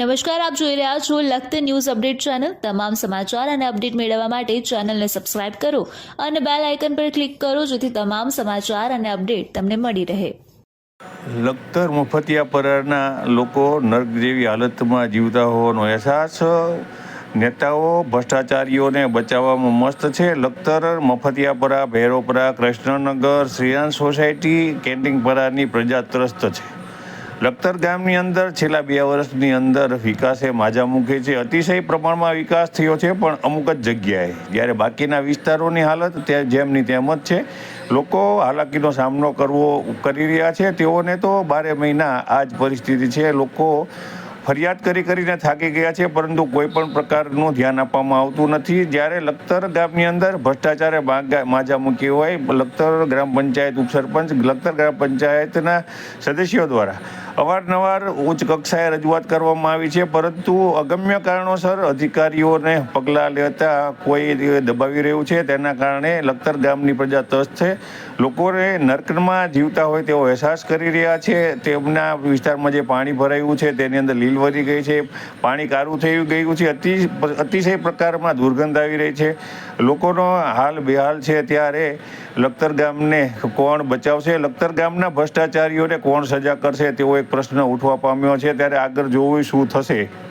નમસ્કાર, આપ જોઈ રહ્યા છો લખત ન્યૂઝ અપડેટ ચેનલ. તમામ સમાચાર અને અપડેટ મેળવવા માટે ચેનલને સબસ્ક્રાઇબ કરો અને બેલ આઇકન પર ક્લિક કરો જેથી તમામ સમાચાર અને અપડેટ તમને મળી રહે. લખતર મફતિયાપરાના લોકો નર્ક જેવી હાલતમાં જીવતા હોવાનો અહેસાસ. નેતાઓ, ભ્રષ્ટાચારીઓને બચાવવામાં મસ્ત છે. લખતર મફતિયાપરા ભૈરોપરા કૃષ્ણનગર, શ્રીયાન સોસાયટી કેન્ટિંગપરાની પ્રજા ત્રસ્ત છે. લખતર ગામની અંદર છેલ્લા બે વર્ષની અંદર વિકાસે માજા મૂકે છે. અતિશય પ્રમાણમાં વિકાસ થયો છે, પણ અમુક જ જગ્યાએ. જ્યારે બાકીના વિસ્તારોની હાલત ત્યાં જેમની તેમ જ છે. લોકો હાલાકીનો સામનો કરવો કરી રહ્યા છે. તેઓને તો બારે મહિના આ જ પરિસ્થિતિ છે. લોકો ફરિયાદ કરી કરીને થાકી ગયા છે, પરંતુ કોઈ પણ પ્રકારનું ધ્યાન આપવામાં આવતું નથી. જ્યારે લખતર ગામની અંદર ભ્રષ્ટાચારે માજા મૂકી હોય, લખતર ગ્રામ પંચાયત ઉપસરપંચ, લખતર ગ્રામ પંચાયતના સદસ્યો દ્વારા અવારનવાર ઉચ્ચ કક્ષાએ રજૂઆત કરવામાં આવી છે, પરંતુ અગમ્ય કારણોસર અધિકારીઓને પગલાં લેતા કોઈ દબાવી રહ્યું છે. તેના કારણે લખતર ગામની પ્રજા ત્રસ્ત છે. લોકોને નર્કમાં જીવતા હોય તેવો અહેસાસ કરી રહ્યા છે. તેમના વિસ્તારમાં જે પાણી ભરાયું છે, તેની અંદર લીલ વધી ગઈ છે, પાણી કારું થઈ ગયું છે, અતિ અતિશય પ્રકારમાં દુર્ગંધ આવી રહી છે. લોકોનો હાલ બેહાલ છે ત્યારે લખતર ગામને કોણ બચાવશે? લખતર ગામના ભ્રષ્ટાચારીઓને કોણ સજા કરશે? તેવો એક પ્રશ્ન ઉઠવા પામ્યો છે. ત્યારે આગળ જોવું શું થશે?